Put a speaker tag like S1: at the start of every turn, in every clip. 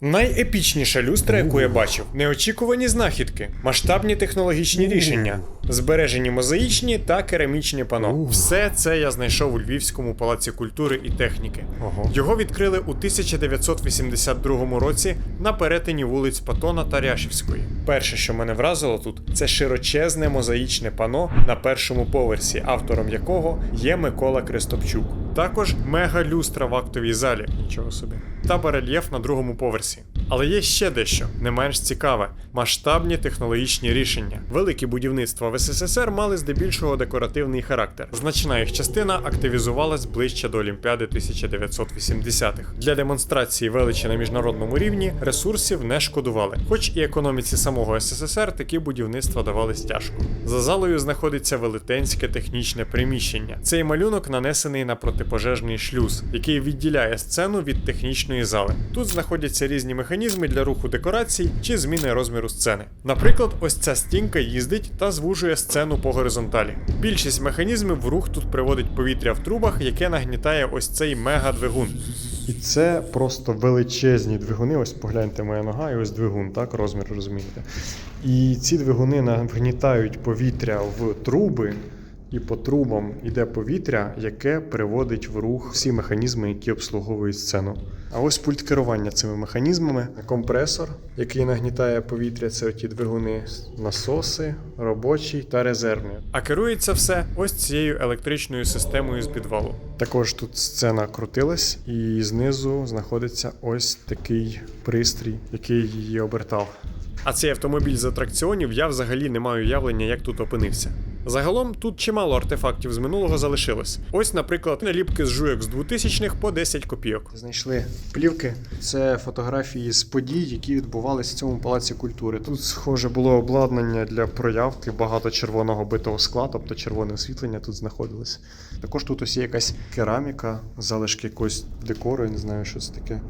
S1: Найепічніша люстра, яку я бачив, неочікувані знахідки, масштабні технологічні рішення, збережені мозаїчні та керамічні пано. Все це я знайшов у Львівському палаці культури і техніки.
S2: Ого.
S1: Його відкрили у 1982 році на перетині вулиць Патона та Ряшівської. Перше, що мене вразило тут, це широчезне мозаїчне пано на першому поверсі, автором якого є Микола Крестопчук. Також мега-люстра в актовій залі. Нічого собі. Та барельєф на другому поверсі. Але є ще дещо не менш цікаве: масштабні технологічні рішення. Великі будівництва СССР мали здебільшого декоративний характер. Значна їх частина активізувалась ближче до Олімпіади 1980-х. Для демонстрації величі на міжнародному рівні ресурсів не шкодували, хоч і економіці самого СССР такі будівництва давались тяжко. За залою знаходиться велетенське технічне приміщення. Цей малюнок нанесений на протипожежний шлюз, який відділяє сцену від технічної зали. Тут знаходяться різні механізми для руху декорацій чи зміни розміру сцени. Наприклад, ось ця стінка їздить та звужує сцену по горизонталі. Більшість механізмів в рух тут приводить повітря в трубах, яке нагнітає ось цей мега-двигун.
S2: І це просто величезні двигуни. Ось погляньте, моя нога, і ось двигун, так, розмір розумієте. І ці двигуни нагнітають повітря в труби, і по трубам йде повітря, яке приводить в рух всі механізми, які обслуговують сцену. А ось пульт керування цими механізмами, компресор, який нагнітає повітря, це ті двигуни, насоси, робочий та резервний.
S1: А керується все ось цією електричною системою з підвалу.
S2: Також тут сцена крутилась, і знизу знаходиться ось такий пристрій, який її обертав.
S1: А цей автомобіль з атракціонів я взагалі не маю уявлення, як тут опинився. Загалом тут чимало артефактів з минулого залишилось. Ось, наприклад, наліпки з жуйок з 2000-х по 10 копійок.
S2: Знайшли плівки. Це фотографії з подій, які відбувалися в цьому палаці культури. Тут, схоже, було обладнання для проявки, багато червоного битого скла, тобто червоне освітлення тут знаходилось. Також тут ось є якась кераміка, залишки якогось декору, я не знаю, що це таке.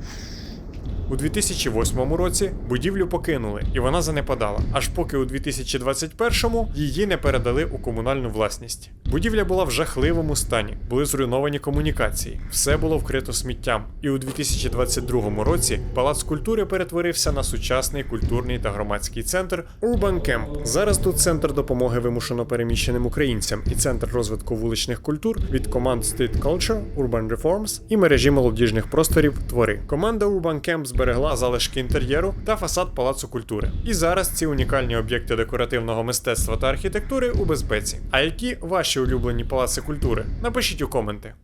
S1: У 2008 році будівлю покинули, і вона занепадала, аж поки у 2021-му її не передали у комунальну власність. Будівля була в жахливому стані, були зруйновані комунікації, все було вкрито сміттям. І у 2022 році палац культури перетворився на сучасний культурний та громадський центр Urban Camp. Зараз тут центр допомоги вимушено переміщеним українцям і центр розвитку вуличних культур від команд Street Culture, Urban Reforms і мережі молодіжних просторів Твори. Команда Urban Camp зберегла залишки інтер'єру та фасад палацу культури. І зараз ці унікальні об'єкти декоративного мистецтва та архітектури у безпеці. А які ваші улюблені палаци культури? Напишіть у коменти.